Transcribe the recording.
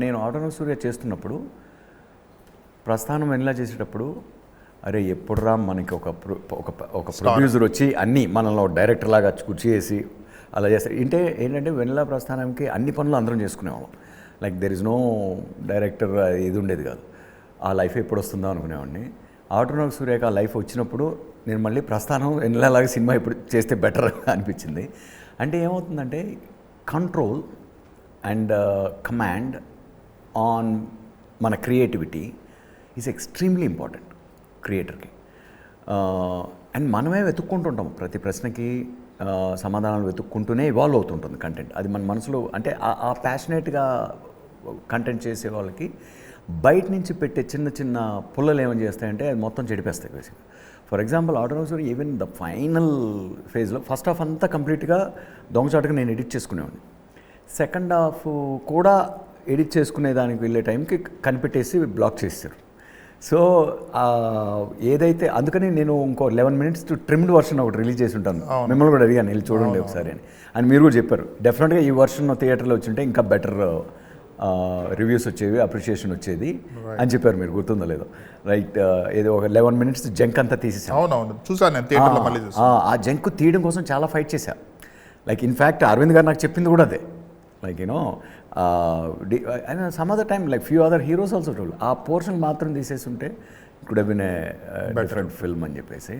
నేను ఆటోనమస్ సూర్య చేస్తున్నప్పుడు ప్రస్థానం వెనిలా చేసేటప్పుడు అరే ఎప్పుడురా మనకి ఒక ఒక ఒక ప్రొడ్యూసర్ వచ్చి అన్నీ మనలో డైరెక్టర్ లాగా కూర్చేసి అలా చేస్తారు. అంటే ఏంటంటే వెనిలా ప్రస్థానంకి అన్ని పనులు అందరం చేసుకునేవాళ్ళం. Like there is no director ఇది ఉండేది కాదు. ఆ లైఫ్ ఎప్పుడు వస్తుందో అనుకునేవాడిని. ఆటోనమస్ సూర్యకి ఆ లైఫ్ వచ్చినప్పుడు నేను మళ్ళీ ప్రస్థానం వెనిలాగా సినిమా ఇప్పుడు చేస్తే బెటర్ అనిపించింది. అంటే ఏమవుతుందంటే కంట్రోల్ అండ్ కమాండ్ ఆన్ మన క్రియేటివిటీ ఈజ్ ఎక్స్ట్రీమ్లీ ఇంపార్టెంట్ క్రియేటర్కి అండ్ మనమే వెతుక్కుంటుంటాం. ప్రతి ప్రశ్నకి uh, సమాధానాలు వెతుక్కుంటూనే ఇవాల్వ్ అవుతుంటుంది కంటెంట్ అది మన మనసులో అంటే ఆ- ఆ ప్యాషనేట్గా కంటెంట్ చేసే వాళ్ళకి బయట నుంచి పెట్టే చిన్న చిన్న పుల్లలు ఏమని చేస్తాయంటే అది మొత్తం చెడిపేస్తాయి బేసిక్గా ఫర్ ఎగ్జాంపుల్ ఆటోనోస్ ఈవెన్ ద ఫైనల్ ఫేజ్లో ఫస్ట్ హాఫ్ అంతా కంప్లీట్గా దొంగచాటుగా నేను ఎడిట్ చేసుకునేవాడిని. సెకండ్ హాఫ్ కూడా ఎడిట్ చేసుకునే దానికి వెళ్ళే టైంకి కనిపెట్టేసి బ్లాక్ చేస్తారు సో ఏదైతే అందుకని నేను ఇంకో లెవెన్ మినిట్స్ ట్రిమ్డ్ వర్షన్ ఒకటి రిలీజ్ చేసి ఉంటాను. మిమ్మల్ని కూడా అడిగాను వెళ్ళి చూడండి ఒకసారి అని. అని మీరు కూడా చెప్పారు. డెఫినెట్గా ఈ వర్షన్ థియేటర్లో వచ్చింటే ఇంకా బెటర్ రివ్యూస్ వచ్చేవి అప్రిషియేషన్ వచ్చేది అని చెప్పారు మీరు. గుర్తుందో లేదో. రైట్ ఏదో ఒక లెవెన్ మినిట్స్ జంక్ అంతా తీసేసాను చూసాను ఆ జంక్ తీయడం కోసం చాలా ఫైట్ చేశా. లైక్ ఇన్ఫ్యాక్ట్ అరవింద్ గారు నాకు చెప్పింది కూడా అదే. Like you know and some other time like few other heroes also told ఆ పోర్షన్ మాత్రం తీసేసి ఉంటే could been a different film అని చెప్పేసి.